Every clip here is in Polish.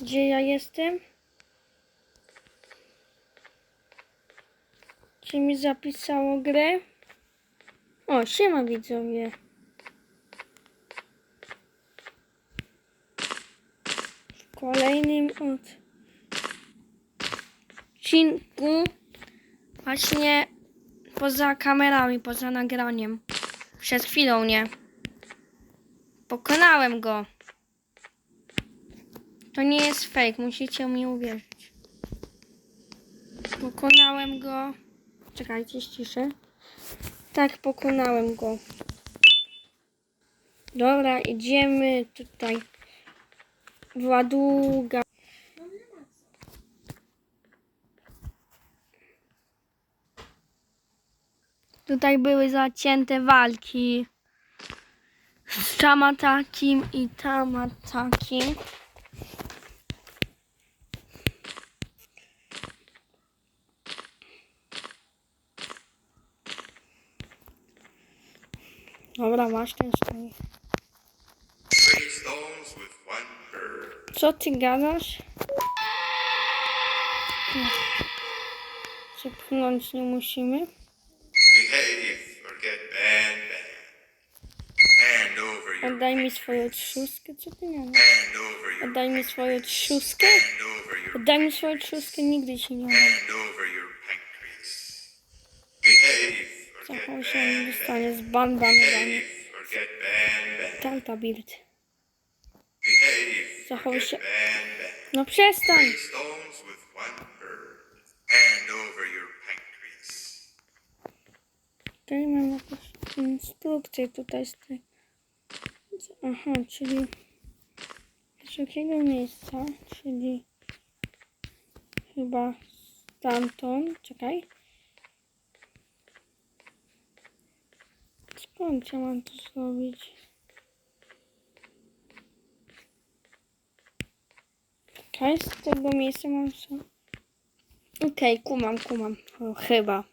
Gdzie ja jestem? Czy mi zapisało grę? O, siema widzowie. W kolejnym odcinku właśnie poza kamerami, poza nagraniem. Przed chwilą nie. Pokonałem go. To nie jest fake, musicie mi uwierzyć. Pokonałem go. Czekajcie, ściszę. Tak, pokonałem go. Dobra, idziemy tutaj. Była długa. Tutaj były zacięte walki z Tamatakim i Tamatakim. Dobra, masz ten bird. Co ty gadasz? Nie. Przepchnąć nie musimy. Oddaj mi swoją trzustkę. Co ty gadasz? Oddaj mi swoją trzustkę. Oddaj mi swoją trzustkę. Nigdy ci nie oddam. No przestań. Three stones with one bird. Hand over your pancreas. Tutaj mam jakąś instrukcję tutaj z tej. Aha, czyli z jakiego miejsca? Czyli chyba stamtąd. Czekaj. Skąd ja mam to zrobić? Czekaj, z tego miejsca mam co? Okej, kumam, kumam. O, chyba.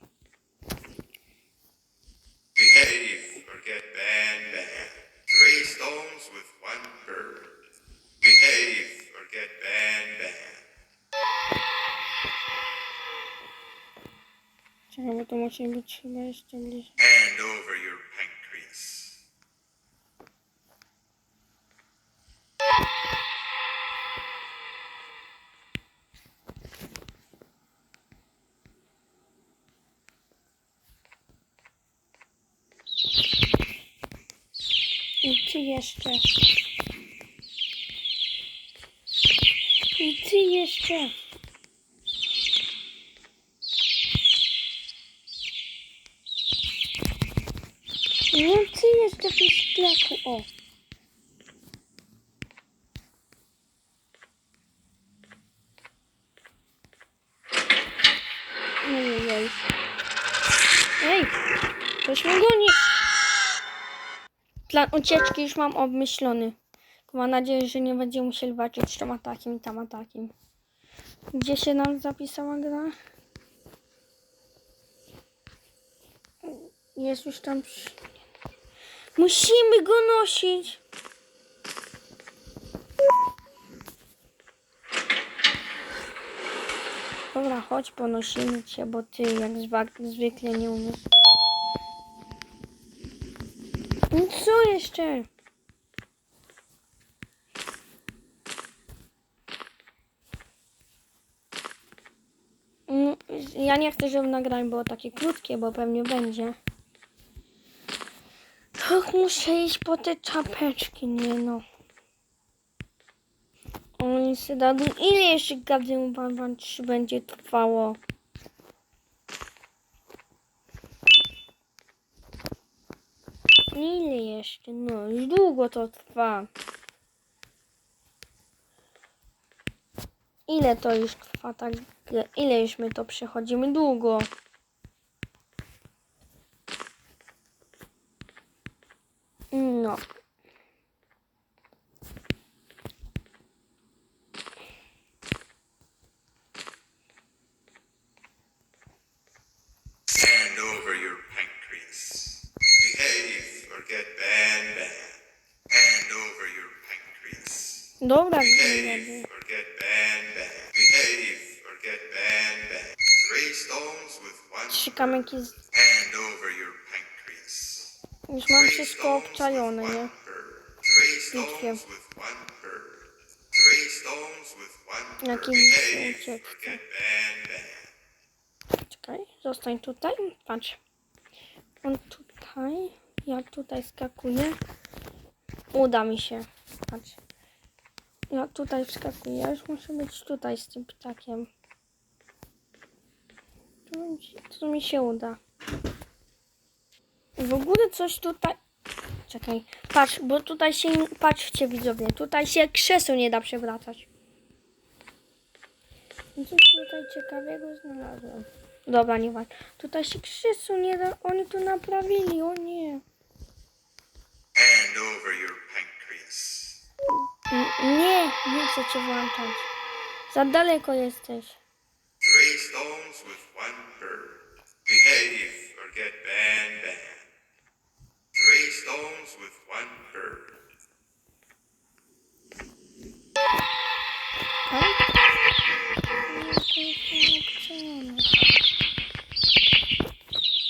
Behave or get banned, banned. Three stones with one bird. Behave or get banned, banned. Czekaj, bo to musi być chyba jeszcze bliżej. Hand over your pancreas. I ty jeszcze. I ty jeszcze. No ty jeszcze w tym sklepu, o. Ej, ktoś mnie goni. Plan ucieczki już mam obmyślony. Mam nadzieję, że nie będziemy musieli walczyć z tym atakiem i tam atakiem. Gdzie się nam zapisała gra? Jest już tam. Musimy go nosić. Dobra, chodź, ponosimy cię, bo ty jak zwykle nie umiesz. No co jeszcze? Mm, Ja nie chcę, żeby nagranie było takie krótkie, bo pewnie będzie. Tak, muszę iść po te czapeczki, nie no. Oni się dadzą. Ile jeszcze gady wam czy będzie trwało? Ile jeszcze? No, już długo to trwa. Ile to już trwa tak? Ile już my to przechodzimy? Długo. No. Hand over your pancreas. Behave or get banned, banned. Hand over your pancreas. Dobra, Behave or get banned, banned. Behave or get banned, banned. Three stones with one trzy kamyki. Z... Hand over your pancreas. Już mam wszystko obczajone, one nie? Bitwie. stones with one bird. Three stones with one bird. Jakim Behave ucieczce. or get banned, banned. Czekaj, zostań tutaj. Patrz. On tutaj. Ja tutaj skakuję. Uda mi się. Patrz. Ja tutaj wskakuję. Już muszę być tutaj z tym ptakiem. To, mi się- uda. W ogóle coś tutaj... Czekaj. Patrz, bo tutaj się... Patrzcie widzowie. Tutaj się krzeseł nie da przewracać. Coś tutaj ciekawego znalazłem. Dobra, nie ważne. Tutaj się krzesu nie da. Oni to naprawili, o nie. Hand over your Nie, nie chcę cię włączać. Za daleko jesteś. Three stones with one bird. Behave or get banned, banned. Three stones with one bird. Tak? No, to jest nieobciążone.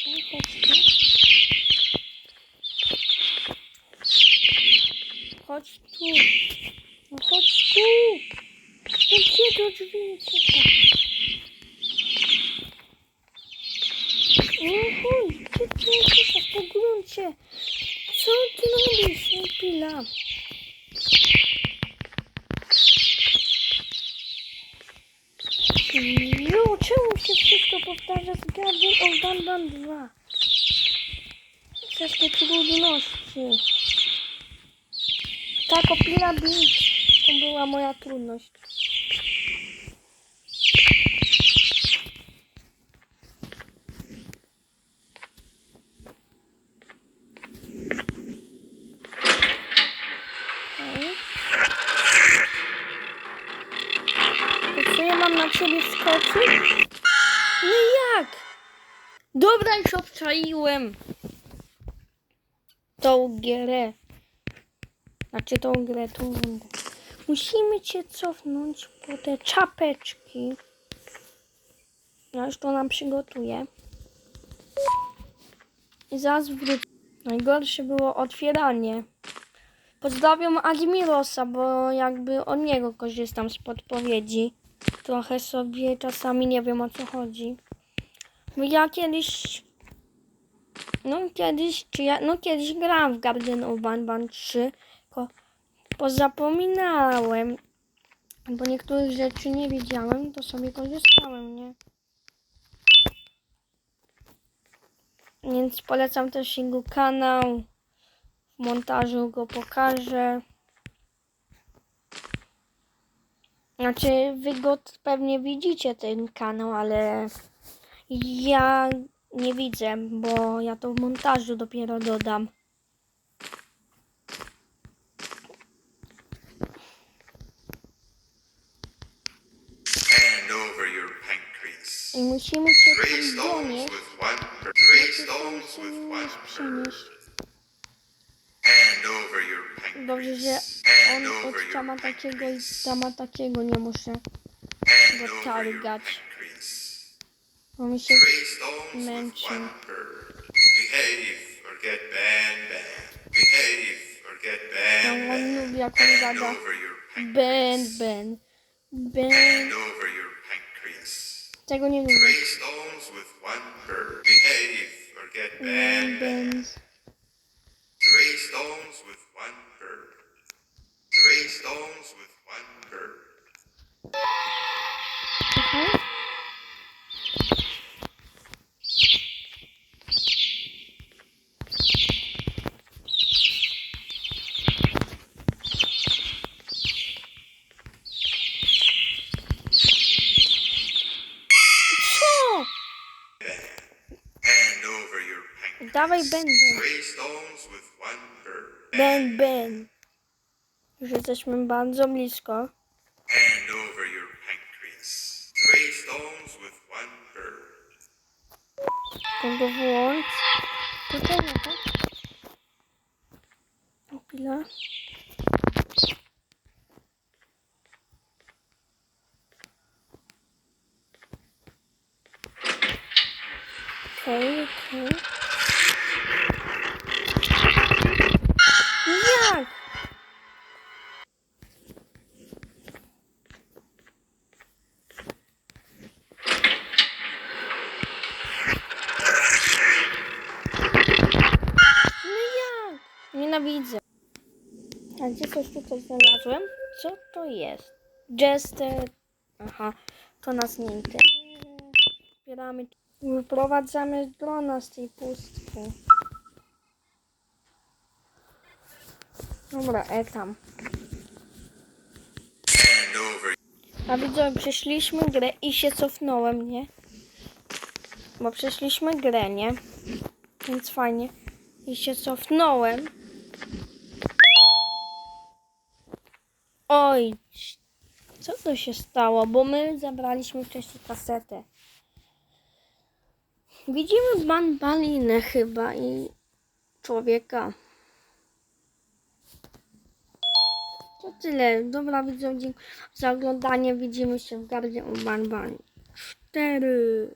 No, chodź tu. Chodź tu. No chodź tu. No drzwi ucieka? No gdzie ty uciekasz po gruncie? Co ty robisz, no pila? Jo, czemu się wszystko powtarza z Garden of Bandan 2? Przez te trudności. Tak, Opila Beach to była moja trudność. Okej. To co ja mam na wskoczyć? No jak? Dobra, już obczaiłem. Tą grę. Znaczy tą grę, tą rundę. Musimy cię cofnąć po te czapeczki. Ja już to nam przygotuję. I zaraz wrócę. Najgorsze było otwieranie. Pozdrawiam Admirosa, bo jakby od niego korzystam z podpowiedzi. Trochę sobie czasami nie wiem o co chodzi. Bo ja kiedyś. No kiedyś, czy ja, no kiedyś grałam w Garden of Banban 3, tylko pozapominałem, bo niektórych rzeczy nie wiedziałem, to sobie korzystałem, nie? Więc polecam też jego kanał. W montażu go pokażę. Znaczy, wy go pewnie widzicie ten kanał, ale ja nie widzę, bo ja to w montażu dopiero dodam. I musimy Three tam donieść. with one bird. Three Musimy stones cię with nie one przenieść. bird. Hand over your Dobrze, że on od tama takiego i tama takiego nie muszę, go targać. bo mi się męczy. banned, on lubi jak on gada. Ben. Ben, Ben. Tego nie lubię. Three stones with one bird. Behave or get Ben, banned, Ben. banned. Three stones with one bird. Three stones with one bird. Mhm. Co? Hand over your pancreas. Dawaj Ben, Ben. Three stones with one bird. Ben, Ben. Już jesteśmy bardzo blisko. Hand over your pancreas. Three stones with one bird. Tego włącz. Tutaj nie tak? Okej, okay, okej. Okay. Gdzie coś tutaj znalazłem? Co to jest? Jester. Aha, to nas nie interesuje. Wyprowadzamy drona z tej pustki. Dobra, e tam. A widzę, przeszliśmy grę i się cofnąłem, nie? Bo przeszliśmy grę, nie? Więc fajnie. I się cofnąłem. Oj, co to się stało? Bo my zabraliśmy wcześniej kasetę. Widzimy banbalinę chyba i człowieka. To tyle. Dobra, widzę, dziękuję za oglądanie. Widzimy się w gardzie u Banbani. Cztery.